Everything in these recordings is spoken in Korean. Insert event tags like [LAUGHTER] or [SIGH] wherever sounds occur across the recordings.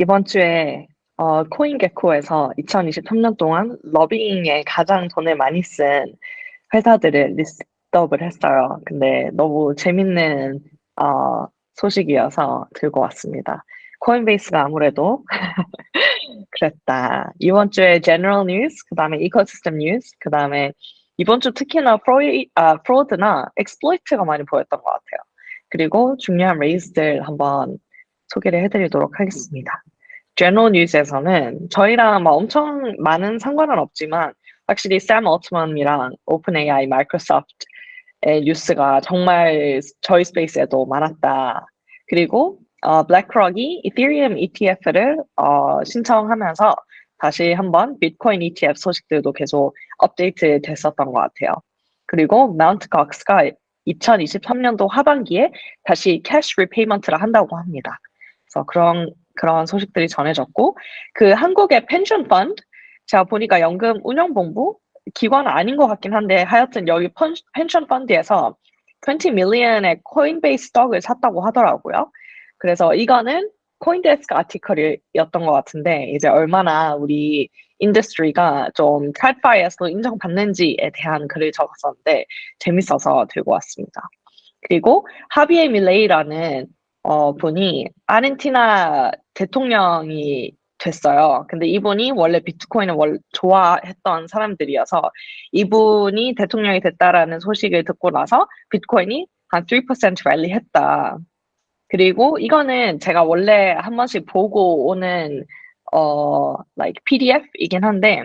이번 주에 어, 코인게코에서 2023년 동안 러빙에 가장 돈을 많이 쓴 회사들을 리스트업을 했어요. 근데 너무 재밌는 어, 소식이어서 들고 왔습니다. 코인베이스가 아무래도 [LAUGHS] 그랬다. 이번 주에 general news, 그 다음에 ecosystem news, 그 다음에 이번 주 특히나 프로이, 아, 프로드나 exploit가 많이 보였던 것 같아요. 그리고 중요한 레이스들 한번 소개를 해드리도록 하겠습니다. general news에서는 저희랑 막 엄청 많은 상관은 없지만 확실히 샘 어트먼이랑 오픈AI, 마이크로소프트의 뉴스가 정말 저희 스페이스에도 많았다. 그리고 어, 블랙록이 이더리움 ETF를 어, 신청하면서 다시 한번 비트코인 ETF 소식들도 계속 업데이트 됐었던 것 같아요. 그리고 마운트 꺽스가 2023년도 하반기에 다시 캐시 리페이먼트를 한다고 합니다. 그래서 그런 그런 소식들이 전해졌고 그 한국의 펜션 펀드 제가 보니까 연금 운영 본부 기관은 아닌 것 같긴 한데 하여튼 여기 펀, 펜션 펀드에서 20 밀리언의 코인베이스 스톡을 샀다고 하더라고요. 그래서 이거는 코인데스크 아티클이었던 것 같은데 이제 얼마나 우리 인더스트리가 좀 트radfi에서도 인정받는지에 대한 글을 적었었는데 재밌어서 들고 왔습니다. 그리고 하비에 밀레이라는 어, 분이 아르헨티나 대통령이 됐어요. 근데 이분이 원래 비트코인을 월, 좋아했던 사람들이어서 이분이 대통령이 됐다라는 소식을 듣고 나서 비트코인이 한 3% 랠리 했다. 그리고 이거는 제가 원래 한 번씩 보고 오는 어 like PDF이긴 한데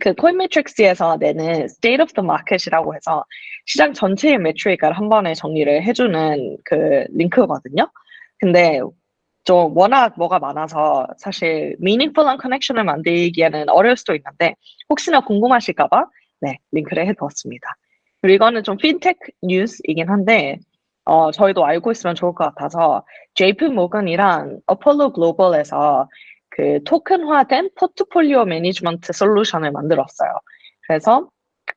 그 코인매트릭스에서 내는 State of the Market이라고 해서 시장 전체의 매트릭을 한 번에 정리를 해주는 그 링크거든요. 근데 좀 워낙 뭐가 많아서 사실 meaningful한 커넥션을 만들기에는 어려울 수도 있는데 혹시나 궁금하실까봐 네 링크를 해두었습니다. 그리고 이거는 좀 핀테크 뉴스이긴 한데 어, 저희도 알고 있으면 좋을 것 같아서 JP 모건이랑 어폴로 글로벌에서 그 토큰화된 포트폴리오 매니지먼트 솔루션을 만들었어요. 그래서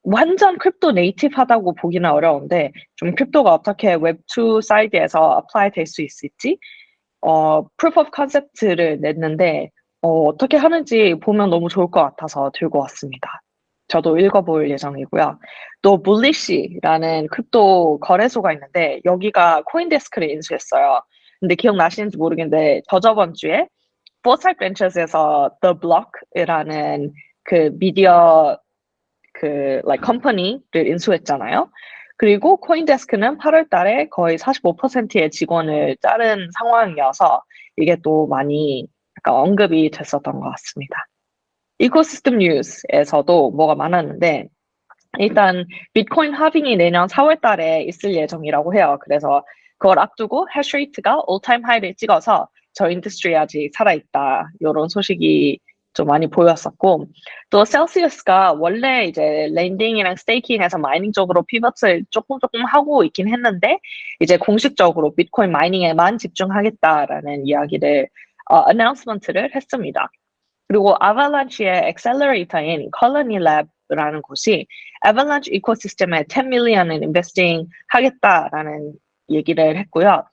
완전 크립토 네이티브하다고 보기는 어려운데 좀 크립토가 어떻게 웹2 사이드에서 어플라이 될 수 있을지 어, proof of concept를 냈는데 어, 어떻게 하는지 보면 너무 좋을 것 같아서 들고 왔습니다. 저도 읽어볼 예정이고요. 또 bulish라는 크립토 거래소가 있는데 여기가 코인데스크를 인수했어요. 근데 기억나시는지 모르겠는데 저저번 주에 Foresight Ventures에서 The Block이라는 그 미디어 그 like 컴퍼니를 인수했잖아요. 그리고 코인데스크는 8월 달에 거의 45%의 직원을 자른 상황이어서 이게 또 많이 약간 언급이 됐었던 것 같습니다. 이코시스템 뉴스에서도 뭐가 많았는데 일단 비트코인 하빙이 내년 4월 달에 있을 예정이라고 해요. 그래서 그걸 앞두고 해시레이트가 올타임 하이를 찍어서 저 인더스트리 아직 살아있다. 이런 소식이 좀 많이 보였었고 또 셀시우스가 원래 이제 랜딩이랑 스테이킹에서 마이닝 쪽으로 피벗을 조금 조금 하고 있긴 했는데 이제 공식적으로 비트코인 마이닝에만 집중하겠다라는 이야기를 어, 어나운스먼트를 했습니다. 그리고 아발란치의 엑셀러레이터인 컬러니 랩라는 곳이 아발란치 이코시스템에 10 밀리언을 인베스팅 하겠다라는 얘기를 했고요.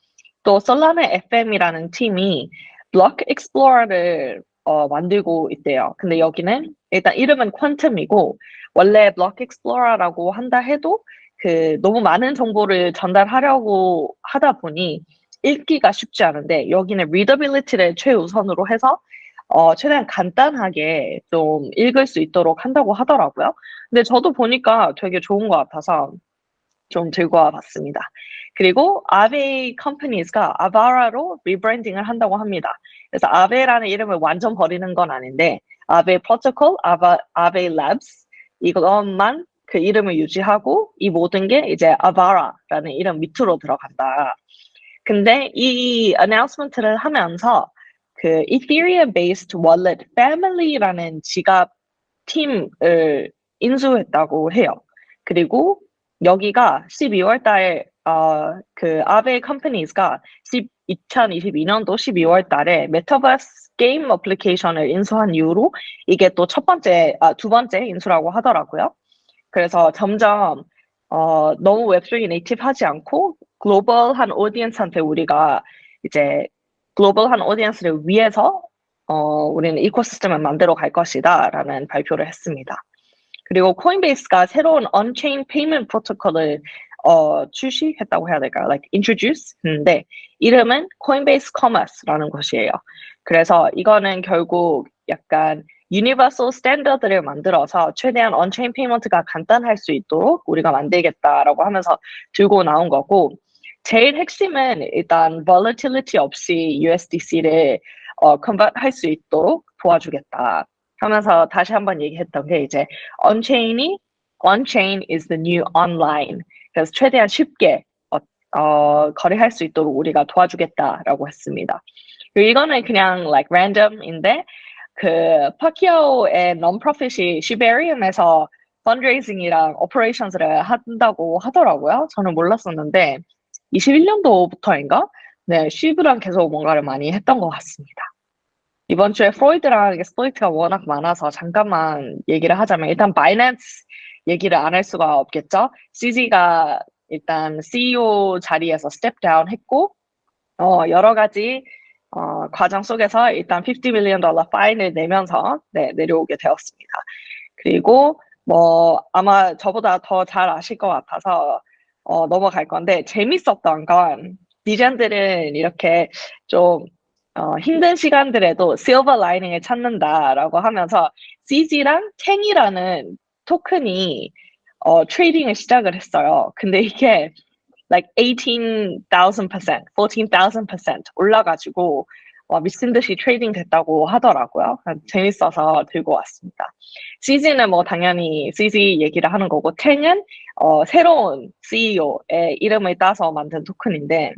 또 솔라나 FM이라는 팀이 블록 익스플로러를 어, 만들고 있대요. 근데 여기는 일단 이름은 퀀텀이고 원래 블록 익스플로러라고 한다 해도 그 너무 많은 정보를 전달하려고 하다 보니 읽기가 쉽지 않은데 여기는 리더빌리티를 최우선으로 해서 어, 최대한 간단하게 좀 읽을 수 있도록 한다고 하더라고요. 근데 저도 보니까 되게 좋은 것 같아서 좀 들고 와 봤습니다. 그리고 아베 컴퍼니스가 아바라로 리브랜딩을 한다고 합니다. 그래서 아베라는 이름을 완전 버리는 건 아닌데 아베 프로토콜, 아바, 아베 랩스 이것만 그 이름을 유지하고 이 모든 게 이제 아바라라는 이름 밑으로 들어간다. 근데 이 어나운스먼트를 하면서 그 Ethereum based wallet family라는 지갑 팀을 인수했다고 해요. 그리고 여기가 12월 달, 어, 그 아베 컴퍼니스가 2022년도 12월 달에 메타버스 게임 어플리케이션을 인수한 이후로 이게 또 첫 번째, 아, 두 번째 인수라고 하더라고요. 그래서 점점 어, 너무 웹3 네이티브 하지 않고 글로벌한 오디언스한테 우리가 이제 글로벌한 오디언스를 위해서 어, 우리는 이코시스템을 만들어 갈 것이다 라는 발표를 했습니다. 그리고 코인베이스가 새로운 on-chain payment 프로토콜을 어, 출시했다고 해야 될까요? like introduce 했는데 이름은 Coinbase Commerce라는 것이에요. 그래서 이거는 결국 약간 유니버설 스탠더드를 만들어서 최대한 on-chain 페이먼트가 간단할 수 있도록 우리가 만들겠다라고 하면서 들고 나온 거고 제일 핵심은 일단 volatility 없이 USDC를 어, 컨버트 할 수 있도록 도와주겠다 하면서 다시 한번 얘기했던 게 이제 on-chain이 on-chain is the new online 그래서 최대한 쉽게 어, 어, 거래할 수 있도록 우리가 도와주겠다라고 했습니다. 이거는 그냥 like random인데 그 파키아오의 non-profit이 시베리움에서 펀드레이징이랑 오퍼레이션스를 한다고 하더라고요. 저는 몰랐었는데 21년도부터인가? 네, 시브랑 계속 뭔가를 많이 했던 것 같습니다. 이번 주에 프로이드랑 스플리트가 워낙 많아서 잠깐만 얘기를 하자면 일단 바이낸스 얘기를 안 할 수가 없겠죠. CZ가 일단 CEO 자리에서 스텝 다운 했고 어, 여러 가지 어, 과정 속에서 일단 50 밀리언 달러 파인을 내면서 네, 내려오게 되었습니다. 그리고 뭐 아마 저보다 더 잘 아실 것 같아서 어, 넘어갈 건데 재밌었던 건 디젠들은 이렇게 좀 어, 힘든 시간들에도 실버 라이닝을 찾는다라고 하면서 CG랑 탱이라는 토큰이 어, 트레이딩을 시작을 했어요. 근데 이게 like 18,000%, 14,000% 올라가지고 와, 미친 듯이 트레이딩 됐다고 하더라고요. 재밌어서 들고 왔습니다. CG는 뭐 당연히 CG 얘기를 하는 거고, 탱은 어, 새로운 CEO의 이름을 따서 만든 토큰인데,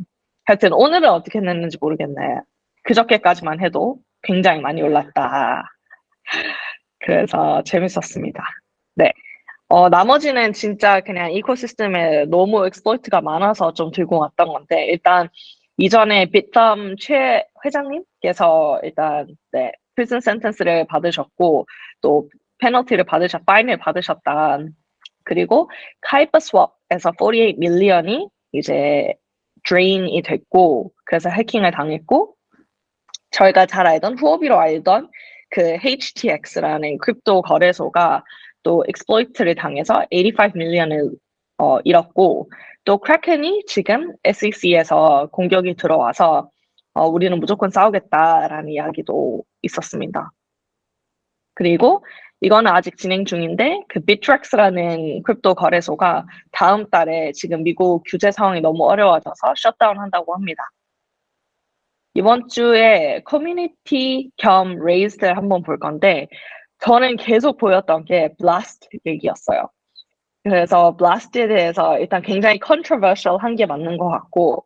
하여튼 오늘은 어떻게 됐는지 모르겠네. 그저께까지만 해도 굉장히 많이 올랐다. 그래서 재밌었습니다. 네. 어, 나머지는 진짜 그냥 이코시스템에 너무 exploit가 많아서 좀 들고 왔던 건데, 일단 이전에 비텀 최 회장님께서 일단 네, 프리즌 센텐스를 받으셨고 또 페널티를 받으셨, 파인을 받으셨다. 그리고 카이퍼 스왑에서 48 밀리언이 이제 드레인이 됐고 그래서 해킹을 당했고 저희가 잘 알던 후오비로 알던 그 HTX라는 크립토 거래소가 또 exploit를 당해서 85 밀리언을 어, 잃었고 또 크래켄이 지금 SEC에서 공격이 들어와서 어, 우리는 무조건 싸우겠다라는 이야기도 있었습니다. 그리고 이거는 아직 진행 중인데 그 비트렉스라는 크립토 거래소가 다음 달에 지금 미국 규제 상황이 너무 어려워져서 셧다운 한다고 합니다. 이번 주에 커뮤니티 겸 레이스를 한번 볼 건데 저는 계속 보였던 게 블라스트 얘기였어요. 그래서 블라스트에 대해서 일단 굉장히 컨트로버셜 한 게 맞는 것 같고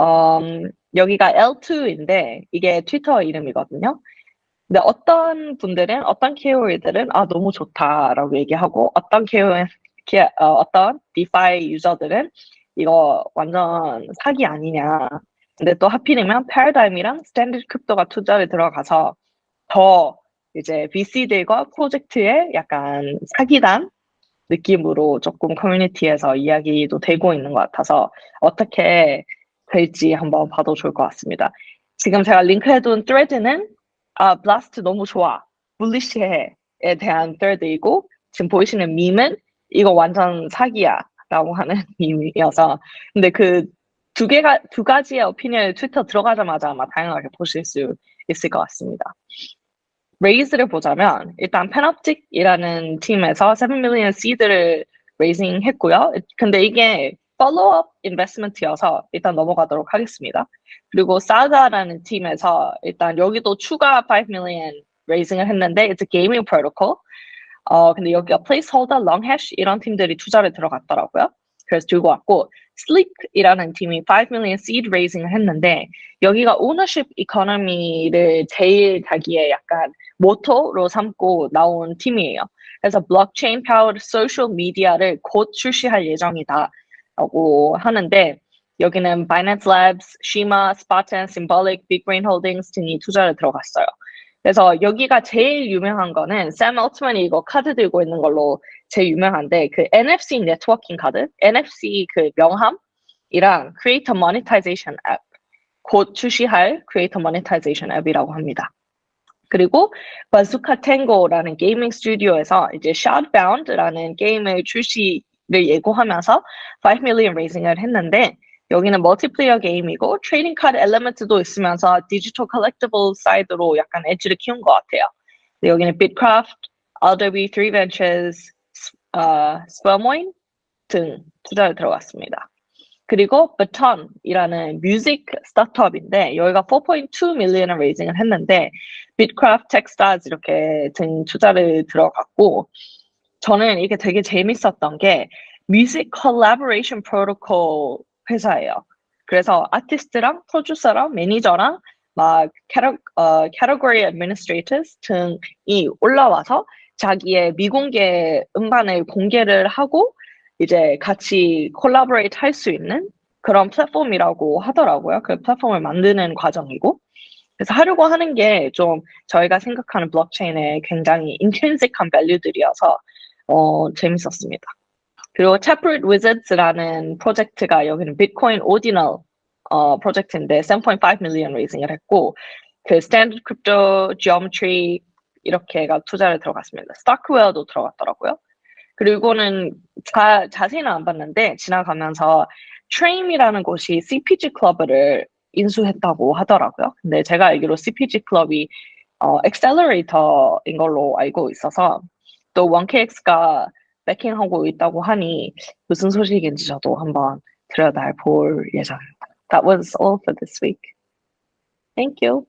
음, 여기가 L2인데 이게 트위터 이름이거든요. 근데 어떤 분들은 어떤 KOL들은 아 너무 좋다라고 얘기하고 어떤 KOL 어, 어떤 디파이 유저들은 이거 완전 사기 아니냐. 근데 또 하필이면 패러다임이랑 스탠드 크립토가 투자를 들어가서 더 이제 VC들과 프로젝트에 약간 사기단 느낌으로 조금 커뮤니티에서 이야기도 되고 있는 것 같아서 어떻게 될지 한번 봐도 좋을 것 같습니다. 지금 제가 링크해둔 thread는 아 블라스트 너무 좋아 bulish해에 대한 thread이고 지금 보이시는 밈은 이거 완전 사기야 라고 하는 [LAUGHS] 밈이어서 근데 그 두 개가 두 가지의 오피니언을 트위터 들어가자마자 아마 다양하게 보실 수 있을 것 같습니다. 레이즈를 보자면 일단 펜업틱이라는 팀에서 7 밀리언 시드를 레이징 했고요. 근데 이게 팔로우업 인베스트먼트여서 일단 넘어가도록 하겠습니다. 그리고 사가라는 팀에서 일단 여기도 추가 5 밀리언 레이징을 했는데 it's a gaming protocol. 어 근데 여기가 placeholder, longhash 이런 팀들이 투자를 들어갔더라고요. 그래서 들고 왔고 Sleek이라는 팀이 5 million seed raising을 했는데 여기가 ownership economy를 제일 자기의 약간 모토로 삼고 나온 팀이에요. 그래서 블록체인 powered social media를 곧 출시할 예정이다라고 하는데 여기는 Binance Labs, Shima, Spartan, Symbolic, BigBrain Holdings 등이 투자를 들어갔어요. 그래서 여기가 제일 유명한 거는 샘 얼트만이 이거 카드 들고 있는 걸로 제일 유명한데 그 NFC 네트워킹 카드, NFC 그 명함이랑 Creator Monetization 앱, 곧 출시할 Creator Monetization 앱이라고 합니다. 그리고 바즈카 탱고라는 게이밍 스튜디오에서 이제 Shadbound라는 게임을 출시를 예고하면서 5 million 레이징을 했는데 여기는 멀티플레이어 게임이고 트레이딩 카드 엘리먼트도 있으면서 디지털 컬렉티블 사이드로 약간 엣지를 키운 것 같아요. 여기는 Bitcraft, RW3 Ventures, 어, 스퍼모인 등 투자를 들어갔습니다. 그리고 Baton이라는 뮤직 스타트업인데 여기가 4.2 밀리언을 레이징을 했는데 Bitcraft, Techstars 이렇게 등 투자를 들어갔고 저는 이게 되게 재밌었던 게 뮤직 컬래버레이션 프로토콜 회사예요. 그래서 아티스트랑 프로듀서랑 매니저랑 막 캐러, 어, category administrators 등이 올라와서 자기의 미공개 음반을 공개를 하고 이제 같이 콜라보레이트 할 수 있는 그런 플랫폼이라고 하더라고요. 그 플랫폼을 만드는 과정이고. 그래서 하려고 하는 게 좀 저희가 생각하는 블록체인의 굉장히 인트린식한 밸류들이어서 어, 재밌었습니다. 그리고 Taproot Wizards라는 프로젝트가 여기는 비트코인 오디널 어, 프로젝트인데 7.5 밀리언 레이징을 했고 그 스탠드 크립토 지오메트리 이렇게가 투자를 들어갔습니다. 스타크웨어도 들어갔더라고요. 그리고는 자, 자세히는 안 봤는데 지나가면서 트레임이라는 곳이 CPG 클럽을 인수했다고 하더라고요. 근데 제가 알기로 CPG 클럽이 어, 엑셀러레이터인 걸로 알고 있어서 또 1KX가 백킹하고 있다고 하니 무슨 소식인지 저도 한번 들여다볼 예정입니다. That was all for this week. Thank you.